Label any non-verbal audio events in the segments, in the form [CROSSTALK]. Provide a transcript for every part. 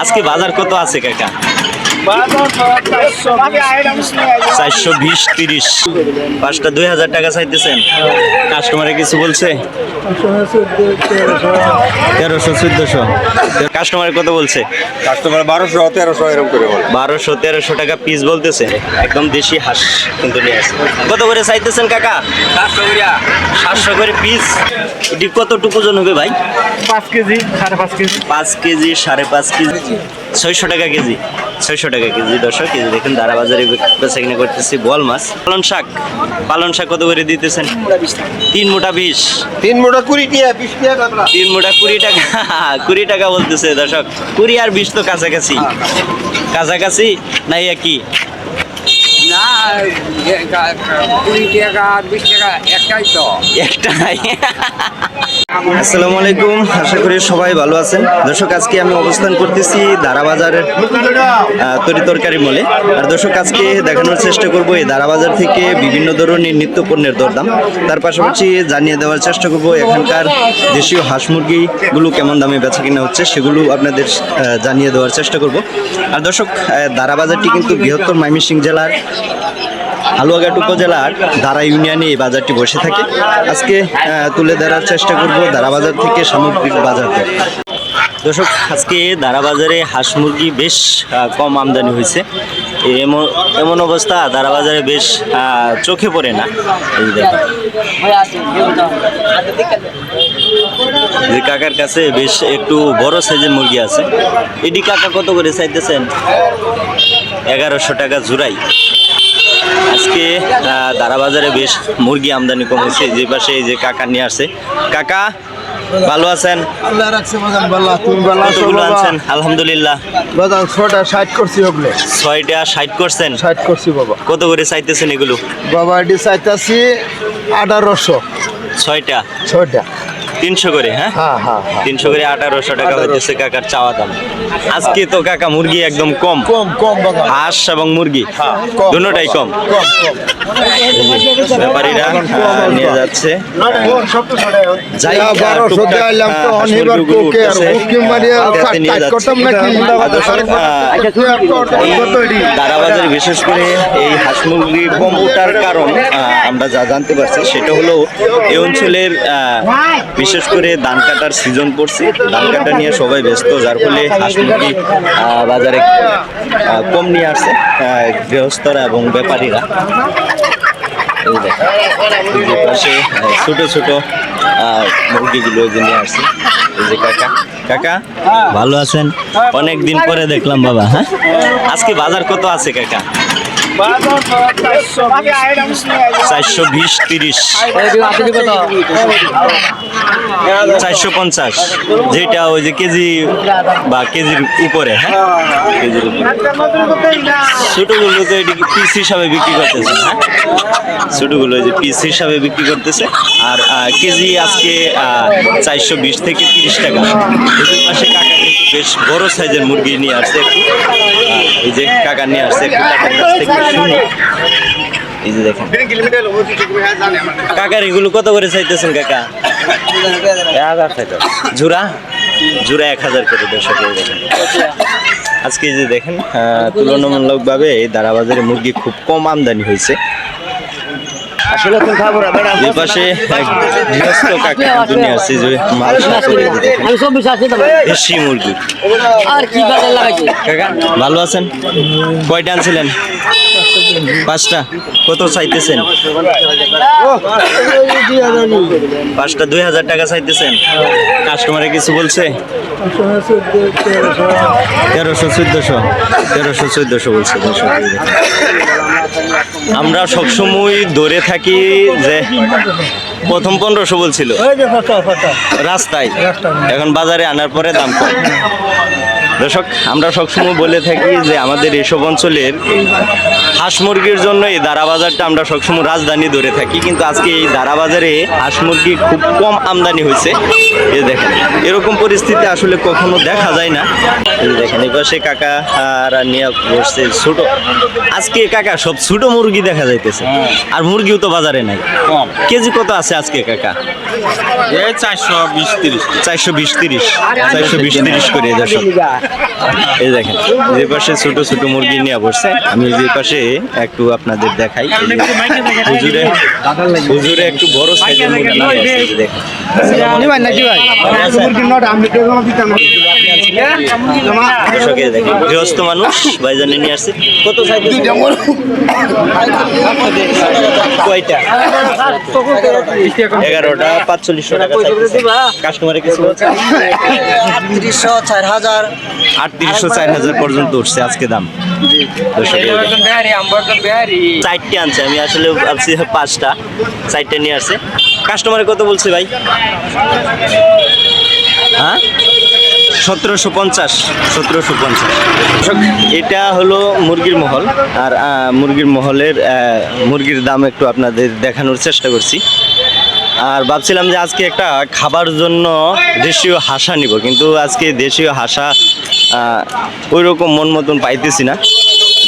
আজকে বাজার কত আছে কাকা? চারশো বিশ তিরিশ। পাঁচটা দুই হাজার টাকা চাইতেছেন। কাস্টমারে কিছু বলছে? তেরোশো চোদ্দশো। কাস্টমারে কত বলছে? কাস্টমার বারোশো তেরোশো এরকম করে বারোশো তেরোশো টাকা পিস বলতেছে। একদম দেশি হাঁস কিন্তু নিয়ে কত করে চাইতেছেন কাকা? সাতশো করে পিস এটি কতটুকু ওজন হবে ভাই? পাঁচ কেজি সাড়ে পাঁচ কেজি। পাঁচ কেজি সাড়ে পাঁচ কেজি। ছয়শো টাকা কেজি। ছয়শো টাকা কেজি দশশো কেজি দেখেন দাঁড়া বাজারে বেচা কিনা করতেছি বল মাছ। পালন শাক পালন শাক কত করে দিতেছেন? তিন মোটা বিশ। তিন মোটা কুড়ি টিয়া বিশ টিয়া তিন মোটা কুড়ি টাকা [LAUGHS] কুড়ি টাকা বলতেছে দর্শক। কুড়ি আর বিশ তো কাছাকাছি। কাছাকাছি নাই একই? না কুড়ি টাকা আর বিশ টাকা একটাই তো। একটাই। [LAUGHS] আসসালামু আলাইকুম। আশা করি সবাই ভালো আছেন। দর্শক আজকে আমি অবস্থান করতেছি দারা বাজারের তরি তরকারি মলে। আর দর্শক আজকে দেখানোর চেষ্টা করব এই দারা বাজার থেকে বিভিন্ন ধরনের নিত্য পণ্যের দরদাম। তার পাশাপাশি জানিয়ে দেওয়ার চেষ্টা করব এখানকার দেশীয় হাঁস মুরগিগুলো কেমন দামে বেচা কিনা হচ্ছে সেগুলো আপনাদের জানিয়ে দেওয়ার চেষ্টা করব। আর দর্শক আহ, দারা বাজারটি কিন্তু বৃহত্তর ময়মনসিংহ জেলার হালুয়াঘাট উপজেলার দারা ইউনিয়নে এই বাজারটি বসে থাকে। আজকে তুলে ধরার চেষ্টা করব দারা বাজার থেকে সামগ্রিক বাজার দর। দর্শক, আজকে দারা বাজারে হাঁস মুরগি বেশ কম আমদানি হয়েছে। এমন এমন অবস্থা দারা বাজারে বেশ চোখে পড়ে না। এই যে কাকার কাছে বেশ একটু বড় সাইজের মুরগি আছে। এটি কাকা কত করে চাইতেছেন? এগারোশো টাকা জুড়াই। আজকে আহ, দারা বাজারে বেশ মুরগি আমদানি কমেছে। যে পাশে এই যে কাকা নিয়ে আসছে। কাকা ভালো আছেন? আল্লাহ রাখছে বাজান বাল্লা তুমি বাল্লা কতগুলো আনছেন? আলহামদুলিল্লাহ। বাজান ছটা ষাট করছি ওগুলো। ছয়টা ষাট করছেন? ষাট করছি বাবা। কত করে চাইতেছেন এগুলো? বাবা এটি চাইতাছি আঠারোশো। ছয়টা? ছটা তিনশো করে হ্যাঁ? হ্যাঁ হ্যাঁ হ্যাঁ। তিনশো করে আঠারোশো টাকা হইতেছে কাকার চাওয়া দাম। আজকে তো কাকা মুরগি একদম কম। কম কম হাঁস এবং মুরগি কম। দুটোটাই কম। ব্যাপারীরা নিয়ে যাচ্ছে। দারাবাজারে বিশেষ করে এই হাঁস মুরগি কম ওঠার কারণ আমরা যা জানতে পারছি সেটা হলো এই অঞ্চলের আহ, বিশেষ করে ধান কাটার সিজন পড়ছে। ধান কাটা নিয়ে সবাই ব্যস্ত, যার ফলে হাঁস মুরগি বাজারে কম নিয়ে আসছে গৃহস্থরা এবং ব্যাপারীরা। ছোট ছোট মুরগিগুলো যে নিয়ে আসছে। যে কাকা কাকা, ভালো আছেন? অনেক দিন পরে দেখলাম বাবা হ্যাঁ? আজকে বাজার কত আছে, কাকা? চারশো বিশ, তিরিশ। চারশো পঞ্চাশ। যেটা ওই যে কেজি বা কেজির উপরে হ্যাঁ? কেজির ছোটগুলো তো এটি পিস হিসাবে বিক্রি করতেছে হ্যাঁ? ছোটগুলো যে পিস হিসাবে বিক্রি করতেছে। আর কেজি আজকে চারশো বিশ থেকে তিরিশ টাকা। পাশে কাকা বেশ বড় সাইজের মুরগি নিয়ে আসছে একটু। এই যে কাকা নিয়ে আসছে একটু কাকার কাছ থেকে শুনি। এই যে দেখেন। কাকার এগুলো কত করে চাইতেছেন কাকা? জোড়া জোড়া এক হাজার করে এই দেখেন। আজকে যে দেখেন তুলনামূলকভাবে এই দারাবাজারে মুরগি খুব কম আমদানি হয়েছে। এই পাশে গৃহস্থ কাকা যে মাল দেশি মুরগি। আর কি বাজার লাগাইছি কাকা ভালো আছেন? কয়টা আনছিলেন? পাঁচটা। কত চাইতেছেন? পাঁচটা দুই হাজার টাকা চাইতেছেন। কাস্টমারে কিছু বলছে? তেরোশো চোদ্দশো। তেরোশো চোদ্দশো বলছে। আমরা সবসময় দৌড়ে থাকি যে প্রথম পনেরোশো বলছিল। রাস্তায়। এখন বাজারে আনার পরে দাম কম। দর্শক আমরা সবসময় বলে থাকি যে আমাদের এসব অঞ্চলের হাঁস মুরগির জন্য এই দারা বাজারটা আমরা সবসময় রাজধানী ধরে থাকি কিন্তু আজকে এই দারা বাজারে হাঁস মুরগি খুব কম আমদানি হয়েছে এই দেখেন এরকম পরিস্থিতি আসলে কখনো দেখা যায় না দেখেন এই পাশে কাকা আর নিয়ে বসছে ছোট আজকে কাকা সব ছোট মুরগি দেখা যাইতেছে আর মুরগিও তো বাজারে নাই কেজি কত আছে আজকে কাকা চারশো বিশ তিরিশ চারশো বিশ তিরিশ চারশো বিশ তিরিশ করে দর্শক এই দেখেন যে পাশে ছোট ছোট মুরগি নিয়ে বসছে আমি যে পাশে একটু আপনাদের দেখাই হুজুরে হুজুরে একটু বড় সাইজের মুরগি নিয়ে দেখেন। দেখেন গৃহস্থ মানুষ ভাইজানে নিয়ে আসছে। কত সাইজ কয়টা? এগারোটা পাঁচচল্লিশশো টাকা কাস্টমারে কিছু চার হাজার আটত্রিশশো চার হাজার পর্যন্ত উঠছে আজকে দাম। চারটে আনছে আমি আসলে ভাবছি পাঁচটা। চারটে নিয়ে আসছে। কাস্টমারে কত বলছে ভাই? সতেরোশো পঞ্চাশ সতেরোশো পঞ্চাশ। এটা হলো মুরগির মহল, আর মুরগির মহলের মুরগির দাম একটু আপনাদের দেখানোর চেষ্টা করছি। আর ভাবছিলাম যে আজকে একটা খাবার জন্য দেশীয় হাসা নিব, কিন্তু আজকে দেশীয় হাসা ওই রকম মন মতন পাইতেছি না।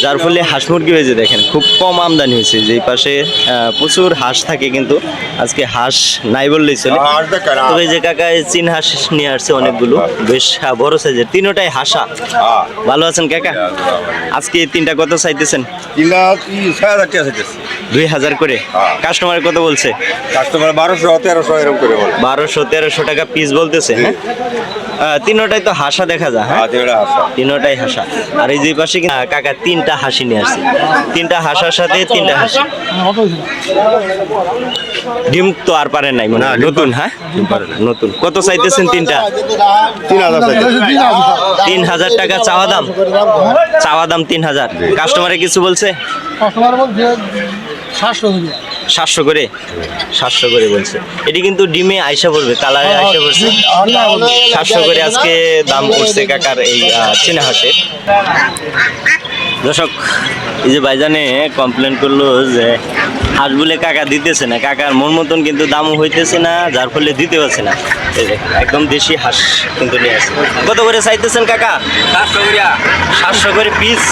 যার ফলে হাঁস মুরগি হয়েছে দেখেন খুব কম আমদানি হয়েছে। যে পাশে প্রচুর হাঁস থাকে কিন্তু আজকে হাঁস নাই বললেই চলে। তবে যে কাকায় চীন হাঁস নিয়ে আসছে অনেকগুলো বেশ বড় সাইজের তিনোটাই হাসা। ভালো আছেন কাকা? আজকে তিনটা কত চাইতেছেন? দুই হাজার করে। কাস্টমার কত বলছে? কাস্টমার বারোশো তেরোশো এরকম করে বারোশো তেরোশো টাকা পিস বলতেছে হ্যাঁ? তিনোটাই তো হাসা দেখা যায় হ্যাঁ? আর হাসা। তিনোটাই হাসা। আর এই যে পাশে কাকা তিনটা হাসি নিয়ে আসছে। তিনটা হাসার সাথে তিনটা হাসি। ডিম তো আর পারে নাই মনে নতুন হ্যাঁ? নতুন। কত চাইতেছেন তিনটা? তিন হাজার তিন হাজার টাকা চাওয়া দাম? চাওয়া দাম তিন হাজার। কাস্টমারে কিছু বলছে? কাস্টমার বলছে সাতশো করে? সাতশো করে বলছে। এটি কিন্তু ডিমে আইসা পড়বে কালারে আইসা পড়ছে। সাতশো করে আজকে দাম পড়ছে কাকার এই চীনা হাঁসের। দর্শক এই যে ভাইজানে কমপ্লেন করল যে হাঁস বলে কাকা দিতেছে না কাকার মন মতন কিন্তু দামও হইতেছে না যার ফলে দিতে পারছে না। এই একদম দেশি হাঁস কিন্তু নিয়ে আসছে। কত করে চাইতেছেন কাকা? সাতশো করে পিস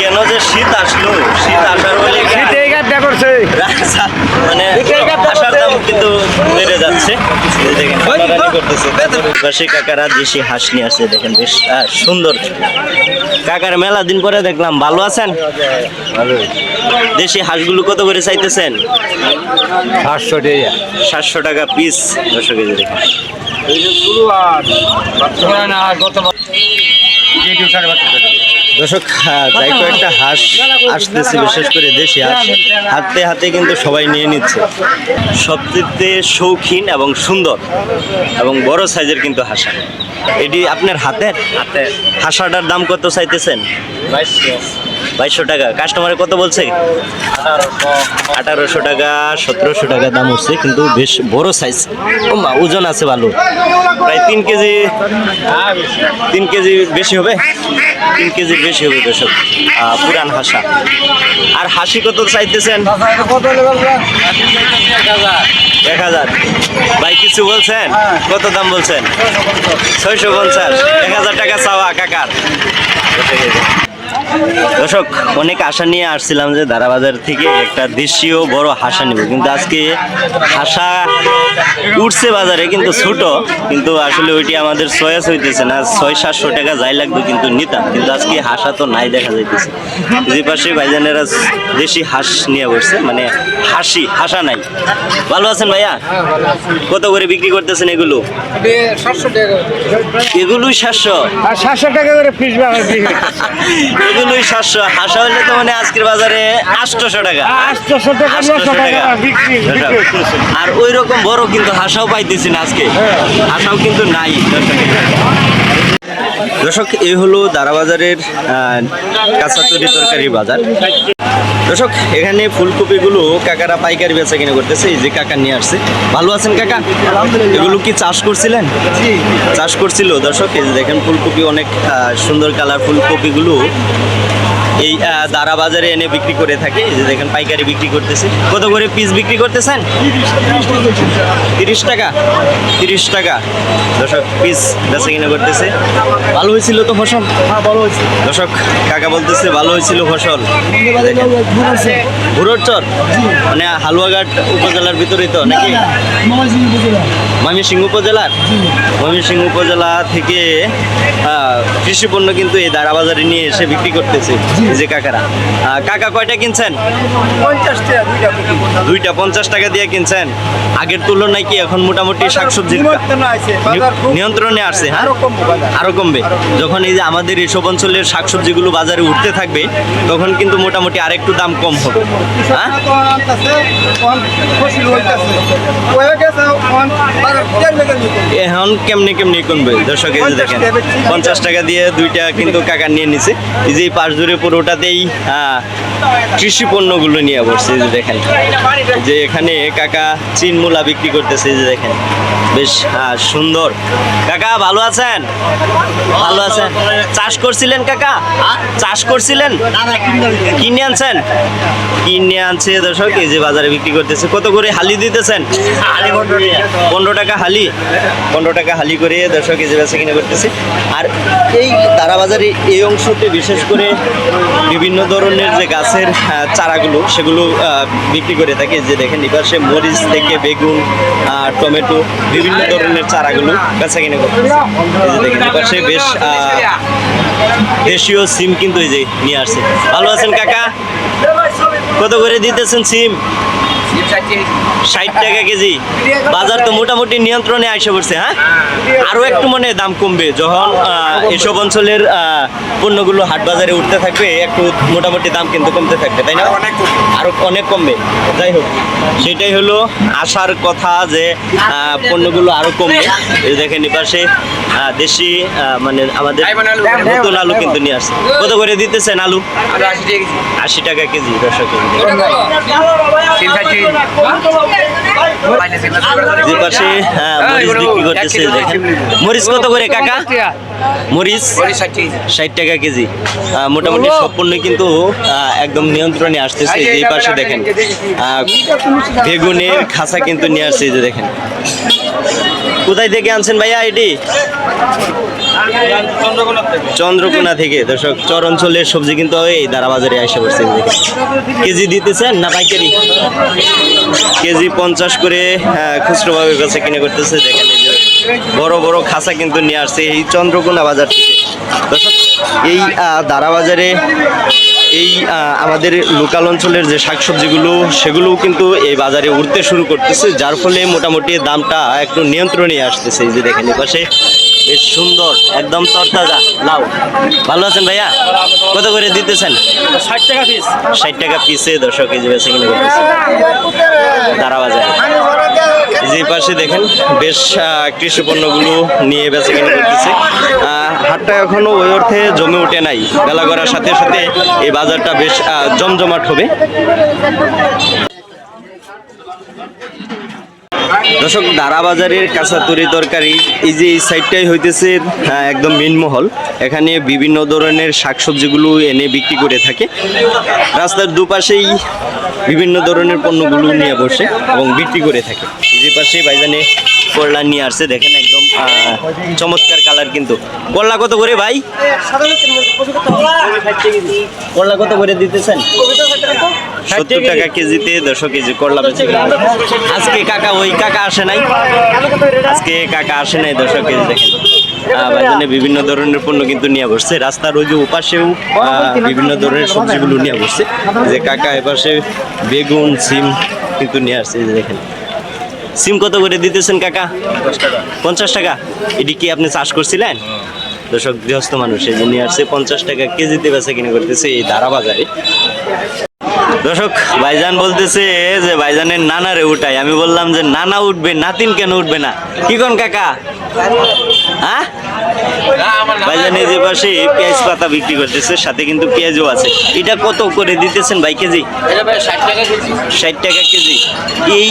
কেন যে শীত আসলো? শীত আসার বলে এই করছে। মানে আসার দাম কিন্তু বেড়ে যাচ্ছে। দেখেন করতেছে। পাশে কাকারা দেশি হাঁস নিয়ে আসছে দেখেন বেশ সুন্দর। কাকার মেলা দিন পরে দেখলাম ভালো আছেন? দেশি হাঁসগুলো কত করে চাইতেছেন? সাতশো টাকা। সাতশো টাকা পিস দশ কেজি দেখেন। দর্শক আহ, তাই কয়েকটা হাঁস আসতেছে বিশেষ করে দেশি হাঁস। হাতে হাতে কিন্তু সবাই নিয়ে নিচ্ছে। সবচেয়ে শৌখিন এবং সুন্দর এবং বড় সাইজের কিন্তু হাসা এটি আপনার হাতের? হাতের। হাসাটার দাম কত চাইতেছেন? বাইশশো টাকা। কাস্টমারে কত বলছে? আঠারোশো টাকা সতেরোশো টাকা দাম হচ্ছে কিন্তু বেশ বড় সাইজ ওজন আছে ভালো। প্রায় তিন কেজি তিন কেজি বেশি হবে? তিন কেজি বেশি হবে আহ, পুরান হাসা। আর হাসি কত চাইতেছেন? এক হাজার। ভাই কিছু বলছেন? কত দাম বলছেন? ছয়শো পঞ্চাশ। এক হাজার টাকা চাওয়া কাকার। দর্শক অনেক আশা নিয়ে আসছিলাম যে দারাবাজার থেকে একটা দেশীয় বড় হাসা নিব। কিন্তু আজকে হাসা উঠছে বাজারে কিন্তু ছোট। কিন্তু আসলে ওইটি আমাদের চয়েস হইতেছে না ছয় সাতশো টাকা যাই লাগবে কিন্তু নিতাম। কিন্তু আজকে হাসা তো নাই দেখা যাইতেছে। যে পাশে ভাইজানেরা দেশি হাঁস নিয়ে বসছে মানে হাসি হাসা নাই। ভালো আছেন ভাইয়া? কত করে বিক্রি করতেছেন এগুলো? এগুলোই সাতশো। সাতশো টাকা করে [LAUGHS] এগুলোই সাতশো। হাসা হলে তো মানে আজকের বাজারে আটশোশো টাকা। আটশোশো টাকা নশো 800 টাকা বিক্রি বিক্রি হইতেছে। আর ওই রকম বড় কিন্তু হাসাও পাইতেছি না আজকে। হাসাও কিন্তু নাই। দর্শক এই হলো দারাবাজারের আহ, কাঁচা তরি তরকারি বাজার। দর্শক এখানে ফুলকপিগুলো কাকারা পাইকারি বেচা কিনে করতেছে এই যে কাকা নিয়ে আসছে। ভালো আছেন কাকা? এগুলো কি চাষ করছিলেন? চাষ করছিল। দর্শক এই যে দেখেন ফুলকপি অনেক সুন্দর কালার ফুলকপিগুলো এই দারা বাজারে এনে বিক্রি করে থাকে। এই যে দেখেন পাইকারি বিক্রি করতেছে। কত করে পিস বিক্রি করতেছেন? তিরিশ টাকা। তিরিশ টাকা। দর্শক পিস বেচা কিনে করতেছে। ভালো হয়েছিল তো ফসল? দর্শক কাকা বলতেছে ভালো হয়েছিল ফসল। ভুরোরচর মানে হালুয়াঘাট উপজেলার ভিতরেই তো নাকি? ময়মনসিংহ উপজেলার? ময়মনসিংহ উপজেলা থেকে কৃষি পণ্য কিন্তু এই দাঁড়া বাজারে নিয়ে এসে বিক্রি করতেছে যে কাকারা। কাকা কয়টা কিনছেন? দুইটা পঞ্চাশ টাকা দিয়ে কিনছেন? আগের তুলনায় কি এখন মোটামুটি শাকসবজির নি- নিয়ন্ত্রণে আসছে হ্যাঁ? আরও কমবে যখন এই যে আমাদের এইসব অঞ্চলের শাকসবজিগুলো বাজারে উঠতে থাকবে তখন কিন্তু মোটামুটি আরেকটু দাম কম হবে। হ্যাঁ? এখন কেমনি কেমনি কমবে দর্শক এই যে দেখেন পঞ্চাশ টাকা দিয়ে দুইটা কিন্তু কাকা নিয়ে নিছে। এই যে পাঁচ জুড়ে পুরোটাতেই আহ, কৃষি পণ্যগুলো নিয়ে বসছে যে দেখেন। যে এখানে কাকা চিন মূলা বিক্রি করতেছে যে দেখেন। বেশ আহ, সুন্দর। কাকা ভালো আছেন? ভালো আছেন? চাষ করছিলেন কাকা? চাষ করছিলেন? কিনে আনছেন? কিনে আনছে দর্শক এই যে বাজারে বিক্রি করতেছে। কত করে হালি দিতেছেন? পনেরো টাকা। হালি? পনেরো টাকা হালি করে দর্শক এই যে বেচা কিনে করতেছে। আর এই তারা বাজারে এই অংশতে বিশেষ করে বিভিন্ন ধরনের যে গাছের চারাগুলো সেগুলো বিক্রি করে থাকে। যে দেখেন এপাশে মরিচ থেকে বেগুন টমেটো, বিভিন্ন ধরনের চারাগুলো কাছে কিনে করতেছে। এই দেখেন এপাশে বেশ দেশীয় সিম কিন্তু এই যে নিয়ে আসছে। ভালো আছেন কাকা? কত করে দিতেছেন সিম? ষাট টাকা কেজি। বাজার তো মোটামুটি নিয়ন্ত্রণে আসে পড়ছে হ্যাঁ? আরও একটু মনে দাম কমবে যখন এসব অঞ্চলের পণ্যগুলো হাট বাজারে উঠতে থাকবে একটু মোটামুটি দাম কিন্তু কমতে থাকবে তাই না? আরও অনেক কমবে। যাই হোক সেটাই হলো আশার কথা যে পণ্যগুলো আরও কমবে। দেখেন এপাশে দেশি মানে আমাদের নতুন আলু কিন্তু নিয়ে আসছে। কত করে দিতেছেন আলু? আশি টাকা কেজি। দর্শক। যে পাশে হ্যাঁ, মরিচ বিক্রি করতেছে দেখেন। মরিচ কত করে কাকা? মরিচ ষাট টাকা কেজি। আহ, মোটামুটি সব পণ্য কিন্তু আহ, একদম নিয়ন্ত্রণে আসতেছে। এই পাশে দেখেন আহ, বেগুনের খাসা কিন্তু নিয়ে আসছে যে দেখেন। কোথায় থেকে আনছেন ভাইয়া এটি? চন্দ্রকোনা থেকে। দর্শক চর অঞ্চলের সবজি কিন্তু এই দারাবাজারে এসে পড়ছে কেজি দিতেছেন না পাইকারি? কেজি পঞ্চাশ করে হ্যাঁ, খুচরোভাবে কাছে কিনে করতেছে। দেখেন এই যে বড় বড় খাসা কিন্তু নিয়ে আসছে এই চন্দ্রকোনা বাজার থেকে। দর্শক এই দারাবাজারে দারা বাজারে এই আমাদের লোকাল অঞ্চলের যে শাকসবজিগুলো সেগুলোও কিন্তু এই বাজারে উঠতে শুরু করতেছে যার ফলে মোটামুটি দামটা একটু নিয়ন্ত্রণে আসতেছে। এই যে দেখেন এপাশে বেশ সুন্দর একদম তরতাজা লাউ। ভালো আছেন ভাইয়া? কত করে দিতেছেন? ষাট টাকা পিস ষাট টাকা পিসে দর্শক এই যে বেছে কিনে করতেছে। দারা বাজারে যে পাশে দেখেন বেশ কৃষি পণ্যগুলো নিয়ে বেঁচে কিনে করতেছে হাটটা এখনও ওই অর্থে জমে ওঠে নাই। বেলা করার সাথে সাথে এই বাজারটা বেশ জমজমাট হবে। দর্শক দারা বাজারের কাঁচা তরি তরকারি এই যে এই সাইডটাই হইতেছে আহ, একদম মিনমহল। এখানে বিভিন্ন ধরনের শাকসবজিগুলো এনে বিক্রি করে থাকে। রাস্তার দুপাশেই বিভিন্ন ধরনের পণ্যগুলো নিয়ে বসে এবং বিক্রি করে থাকে। যে পাশে ভাইজানে করলা নিয়ে আসছে দেখেন একদম চমৎকার কালার কিন্তু। করলা কত করে ভাই? করলা কত করে দিতেছেন? সত্তর টাকা কেজিতে দশো কেজি করলা বেচে আজকে কাকা ওই কাকা আসে নাই? আজকে কাকা আসে নাই দশো কেজি দেখেন। বাজারে বিভিন্ন ধরনের পণ্য কিন্তু নিয়ে বসছে। রাস্তার ওই যে উপাশেও আহ, বিভিন্ন ধরনের সবজিগুলো নিয়ে বসছে। যে কাকা এপাশে বেগুন সিম কিন্তু নিয়ে আসছে। যে দেখেন। সিম কত করে দিতেছেন কাকা? পঞ্চাশ টাকা। এটি কি আপনি চাষ করছিলেন? দর্শক গৃহস্থ মানুষ এই যে নিয়ে আসছে পঞ্চাশ টাকা কেজিতে বেচা কিনে করতেছে এই দারা বাজারে দর্শক, ভাইজান বলতেছে যে ভাইজানের নানারে উঠাই। আমি বললাম যে, নানা উঠবে, নাতিন কেন উঠবে না? কি কোন কাকা? হ্যাঁ? ভাইজানের যে পাশে পেঁয়াজ পাতা বিক্রি করতেছে সাথে কিন্তু পেঁয়াজও আছে। এটা কত করে দিতেছেন ভাই কেজি? ষাট টাকা কেজি। এই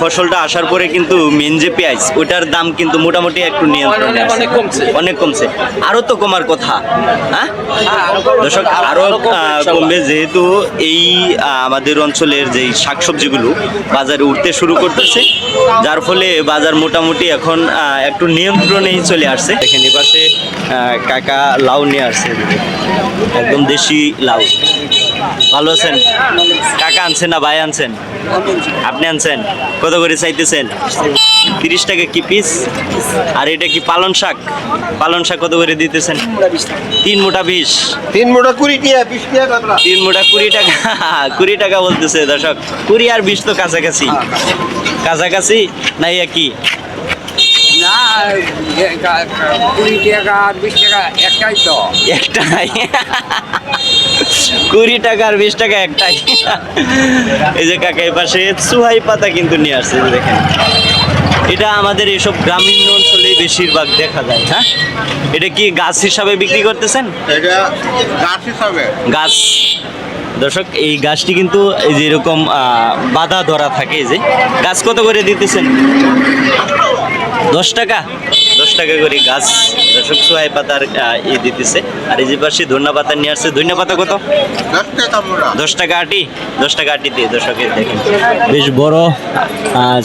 ফসলটা আসার পরে কিন্তু মেন যে পেঁয়াজ ওটার দাম কিন্তু মোটামুটি একটু নিয়ন্ত্রণে অনেক কমছে। অনেক কমছে। আরও তো কমার কথা হ্যাঁ? দর্শক আরও কমবে যেহেতু এই আমাদের অঞ্চলের যে শাকসবজিগুলো বাজারে উঠতে শুরু করতেছে যার ফলে বাজার মোটামুটি এখন আহ, একটু নিয়ন্ত্রণেই চলে আসছে। এখানে পাশে কাকা লাউ নিয়ে আসছে। একদম দেশি লাউ। ভালো আছেন? কাকা আনছেন না ভাই আনছেন? আপনি আনছেন? কত করে চাইতেছেন? তিরিশ টাকা কি পিস আর এটা কি পালন শাক? পালন শাক কত করে দিতেছেন? তিন মোটা বিশ। তিন মোটা কুড়ি টিয়া বিশ তিন মোটা কুড়ি টাকা? [LAUGHS] কুড়ি টাকা বলতেছে দর্শক। কুড়ি আর বিশ তো কাছাকাছি। কাছাকাছি না না এ, কা- কা- কুড়ি টাকা আর বিশ টাকা একটাই তো। একটাই। কুড়ি টাকা আর বিশ টাকা একটাই। এই যে কাকা পাশে সুহাই পাতা কিন্তু নিয়ে আসছে দেখেন। এটা আমাদের এসব গ্রামীণ অঞ্চলে বেশিরভাগ দেখা যায় হ্যাঁ? এটা কি গাছ হিসাবে বিক্রি করতেছেন? এটা গাছ হিসাবে। গাছ। দর্শক এই গাছটি কিন্তু এই যে এরকম আহ, বাধা ধরা থাকে যে। গাছ কত করে দিতেছেন? দশ টাকা? টাকা করে গাছ দর্শক সোহাই পাতার ই দিতেছে। আর এই যে পাশে ধন্যা পাতা নিয়ে আসছে। ধন্যা পাতা কত? দশ টাকা আটি? দশ টাকা আটি দিয়ে দর্শকের দেখেন। বেশ বড়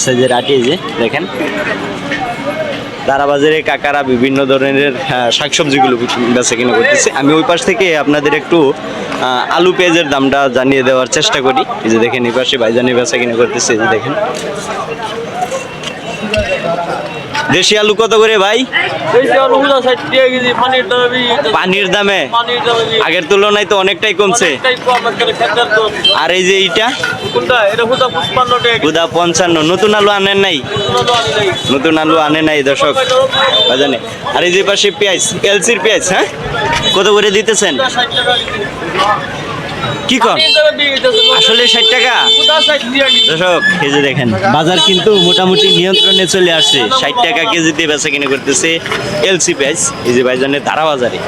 সাইজের আটি যে দেখেন। তারাবাজারে কাকারা বিভিন্ন ধরনের শাকসবজিগুলো বেচা কিনা করতেছে। আমি ওই পাশ থেকে আপনাদের একটু আলু পেঁয়াজের দামটা জানিয়ে দেওয়ার চেষ্টা করি। এই যে দেখেন এই পাশে ভাইজানি বেচা কিনা করতেছে। এই যে দেখেন। দেশি আলু কত করে ভাই? পানির দামে আগের তুলনায় তো অনেকটাই কমছে। আর এই যে এইটা? গুদা পঞ্চান্ন। নতুন আলু আনেন নাই? নতুন আলু আনে নাই। দর্শক। জানে আর এই যে পাশে পেঁয়াজ এলসির পেঁয়াজ হ্যাঁ? কত করে দিতেছেন? কি কর আসলে ষাট টাকা? দর্শক এই যে দেখেন বাজার কিন্তু মোটামুটি নিয়ন্ত্রণে চলে আসছে। ষাট টাকা কেজিতে বেচা কিনে করতেছে এলসি পেঁয়াজ এই যে ভাইজানের তারা বাজারে।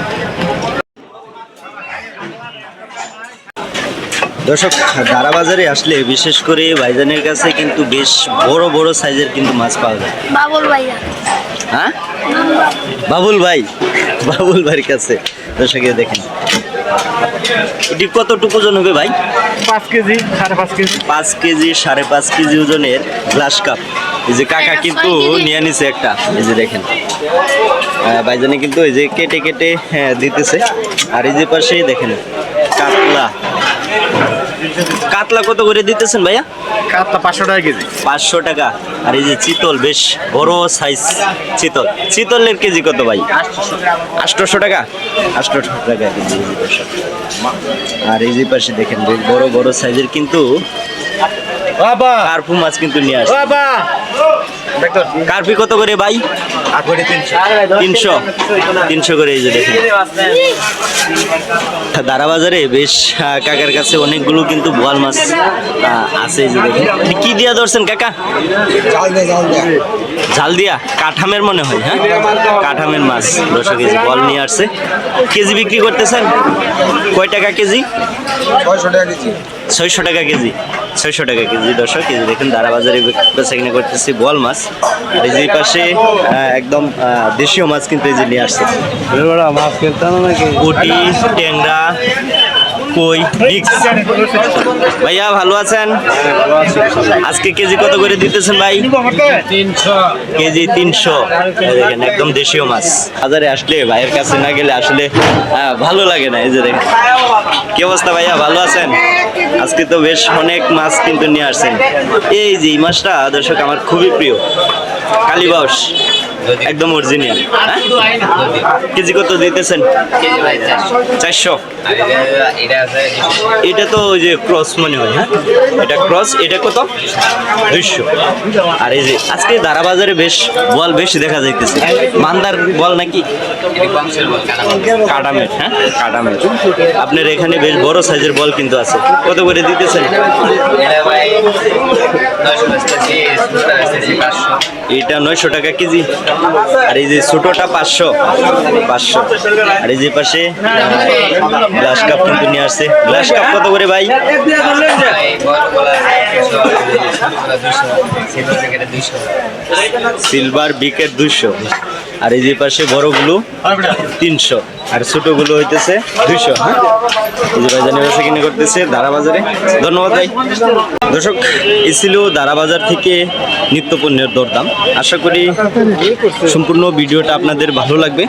দর্শক দারা বাজারে আসলে বিশেষ করে ভাইজানের কাছে কিন্তু বেশ বড় বড় সাইজের কিন্তু মাছ পাওয়া যায়। বাবুল ভাইয়া হ্যাঁ? বাবুল ভাই। বাবুল ভাইয়ের কাছে। দর্শকে দেখেন এটি কতটুকু ওজন হবে ভাই? পাঁচ কেজি সাড়ে পাঁচ কেজি। পাঁচ কেজি সাড়ে পাঁচ কেজি ওজনের গ্লাস কাপ। এই যে কাকা কিন্তু নিয়ে নিছে একটা। এই যে দেখেন। আহ, ভাইজানে কিন্তু এই যে কেটে কেটে হ্যাঁ, দিতেছে। আর এই যে পাশে দেখেন কাতলা কাতলা কত করে দিতেছেন ভাইয়া? কাতলা পাঁচশো টাকা কেজি। পাঁচশো টাকা। আর এই যে চিতল বেশ বড় সাইজ চিতল। চিতলের কেজি কত ভাই? আষ্টশো টাকা। আটশোশো টাকা কেজি। আর এই যে পাশে দেখেন বেশ বড় বড় সাইজের কিন্তু বাবা! কার্পু মাছ কিন্তু নিয়ে আসে বাবা! কার্পি কত করে ভাই? তিনশো। তিনশো। করে এই যে দেখেন। দারা বাজারে বেশ কাকার কাছে অনেকগুলো কিন্তু বোয়াল মাছ আছে এই যে দেখেন। কি দিয়া ধরছেন কাকা? ঝাল দিয়া কাঠামের মনে হয় হ্যাঁ? কাঠামের মাছ দশ কেজি বল নিয়ে আসছে। কেজি বিক্রি করতেছেন? কয় টাকা কেজি? ছয়শো টাকা কেজি। ছয়শো টাকা কেজি ছয়শো টাকা কেজি দেখেন দারা বাজারে বেচা কিনা করতেছি বল মাছ। আর এই যে পাশে একদম দেশীয় মাছ কিন্তু এই যে নিয়ে আসছে। পুটি ট্যাংরা কই? মিক্স ভাইয়া, ভালো আছেন? আজকে কেজি কত করে দিতেছেন ভাই? কেজি তিনশো। দেখেন, একদম দেশীয় মাছ। বাজারে আসলে ভাইয়ের কাছে না গেলে আসলে ভালো লাগে না, এই যে দেখেন। কি অবস্থা ভাইয়া, ভালো আছেন? আজকে তো বেশ অনেক মাছ কিন্তু নিয়ে আসছেন। এই যে এই মাছটা, দর্শক, আমার খুবই প্রিয়। কালীবাউস একদম অরিজিনাল কেজি কত দিতেছেন? চারশো। এটা তো ওই যে ক্রস মনে হয় হ্যাঁ? এটা ক্রস, এটা কত? দুইশো। আর এই যে আজকে দারা বাজারে বেশ বল বেশি দেখা যাইতেছে। মান্দার বল নাকি? কাটামেট হ্যাঁ? কাটামেট। আপনার এখানে বেশ বড় সাইজের বল কিন্তু আছে। কত করে দিতেছেন? এটা নয়শো টাকা কেজি। আর এই যে ছোটটা পাঁচশো পাঁচশো। আর এই যে পাশে গ্লাস কাপ কিন্তু নিয়ে আসছে। গ্লাস কাপ কত করে ভাই? সিলভার বিকেট দুশো আর এই যে পাশে বড় বড়গুলো তিনশো। আর ছোটগুলো হইতেছে দুইশো হ্যাঁ? এই যে ভাইজানি বেচা কিনে করতেছে দারা বাজারে ধন্যবাদ ভাই। দর্শক এ ছিল দারাবাজার থেকে নিত্য পণ্যের দরদাম। আশা করি সম্পূর্ণ ভিডিওটা আপনাদের ভালো লাগবে।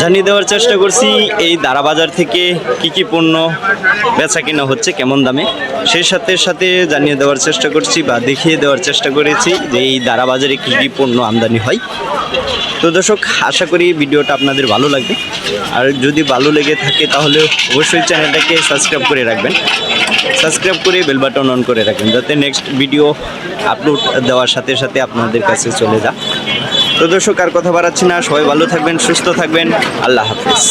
জানিয়ে দেওয়ার চেষ্টা করছি, এই দারা বাজার থেকে কি কি পণ্য বেচা কেনা হচ্ছে, কেমন দামে? সেই সাথে সাথে জানিয়ে দেওয়ার চেষ্টা করছি বা দেখিয়ে দেওয়ার চেষ্টা করেছি যে এই দারাবাজারে কী কী পণ্য আমদানি হয়। তো দর্শক, আশা করি ভিডিওটা আপনাদের ভালো লাগবে। আর যদি ভালো লেগে থাকে তাহলে অবশ্যই চ্যানেলটাকে সাবস্ক্রাইব করে রাখবেন। সাবস্ক্রাইব করে বেল বাটন অন করে রাখবেন যাতে নেক্সট ভিডিও আপলোড দেওয়ার সাথে সাথে আপনাদের কাছে চলে যা তো দর্শক, আর কথা বাড়াচ্ছি না, সবাই ভালো থাকবেন, সুস্থ থাকবেন, আল্লাহ হাফিজ।